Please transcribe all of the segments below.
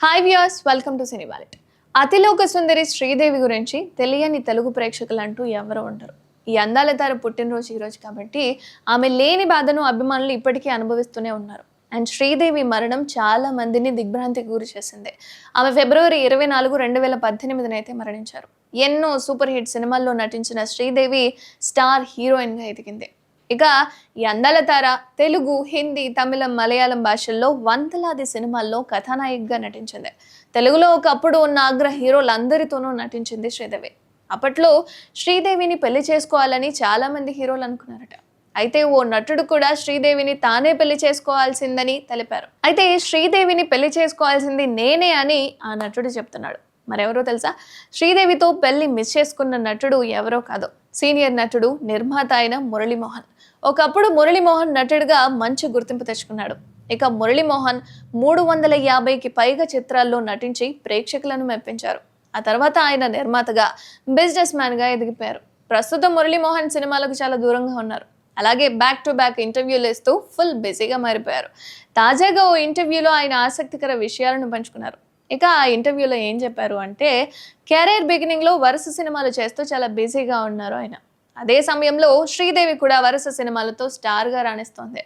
Hi viewers welcome to cine wallet అతిలోక సుందరి శ్రీదేవి గురించి తెలియని తెలుగు ప్రేక్షకులు అంటూ ఎవరు ఉండరు. ఈ అందాల తార పుట్టినరోజు ఈరోజు కాబట్టి ఆమె లేని బాధను అభిమానులు ఇప్పటికీ అనుభవిస్తూనే ఉన్నారు. అండ్ శ్రీదేవి మరణం చాలా మందిని దిగ్భ్రాంతికి గురి చేసింది. ఆమె ఫిబ్రవరి ఇరవై నాలుగు రెండు వేల పద్దెనిమిదిన అయితే మరణించారు. ఎన్నో సూపర్ హిట్ సినిమాల్లో నటించిన శ్రీదేవి స్టార్ హీరోయిన్గా ఎదిగింది. ఇక ఈ అందాల తార తెలుగు హిందీ తమిళం మలయాళం భాషల్లో వందలాది సినిమాల్లో కథానాయికగా నటించింది. తెలుగులో ఒకప్పుడు ఉన్న అగ్ర హీరోలందరితోనూ నటించింది శ్రీదేవి. అప్పట్లో శ్రీదేవిని పెళ్ళి చేసుకోవాలని చాలామంది హీరోలు అనుకున్నారట. అయితే ఓ నటుడు కూడా శ్రీదేవిని తానే పెళ్ళి చేసుకోవాల్సిందని తెలిపారు. అయితే శ్రీదేవిని పెళ్ళి చేసుకోవాల్సింది నేనే అని ఆ నటుడు చెప్తున్నాడు. మరెవరో తెలుసా? శ్రీదేవితో పెళ్ళి మిస్ చేసుకున్న నటుడు ఎవరో కాదు. సీనియర్ నటుడు నిర్మాత అయిన మురళీమోహన్. ఒకప్పుడు మురళీమోహన్ నటుడిగా మంచి గుర్తింపు తెచ్చుకున్నాడు. ఇక మురళీమోహన్ మూడు వందల యాభైకి పైగా చిత్రాల్లో నటించి ప్రేక్షకులను మెప్పించారు. ఆ తర్వాత ఆయన నిర్మాతగా బిజినెస్ మ్యాన్గా ఎదిగిపోయారు. ప్రస్తుతం మురళీమోహన్ సినిమాలకు చాలా దూరంగా ఉన్నారు. అలాగే బ్యాక్ టు బ్యాక్ ఇంటర్వ్యూలు ఇస్తూ ఫుల్ బిజీగా మారిపోయారు. తాజాగా ఓ ఇంటర్వ్యూలో ఆయన ఆసక్తికర విషయాలను పంచుకున్నారు. ఇక ఆ ఇంటర్వ్యూలో ఏం చెప్పారు అంటే కెరీర్ బిగినింగ్లో వరుస సినిమాలు చేస్తూ చాలా బిజీగా ఉన్నారు ఆయన. అదే సమయంలో శ్రీదేవి కూడా వరుస సినిమాలతో స్టార్గా రాణిస్తోంది.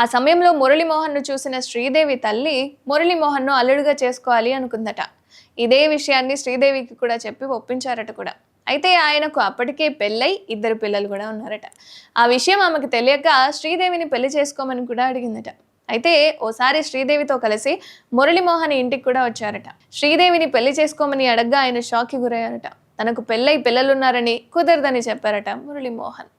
ఆ సమయంలో మురళీమోహన్ను చూసిన శ్రీదేవి తల్లి మురళీమోహన్ను అల్లుడుగా చేసుకోవాలి అనుకుందట. ఇదే విషయాన్ని శ్రీదేవికి కూడా చెప్పి ఒప్పించారట కూడా. అయితే ఆయనకు అప్పటికే పెళ్ళై ఇద్దరు పిల్లలు కూడా ఉన్నారట. ఆ విషయం ఆమెకు తెలియక శ్రీదేవిని పెళ్ళి చేసుకోమని కూడా అడిగిందట. అయితే ఓసారి శ్రీదేవితో కలిసి మురళీమోహన్ ఇంటికి కూడా వచ్చారట. శ్రీదేవిని పెళ్ళి చేసుకోమని అడగ్గా ఆయన షాక్కి గురయ్యారట. తనకు పెళ్ళై పిల్లలున్నారని కుదరదని చెప్పారట మురళీమోహన్.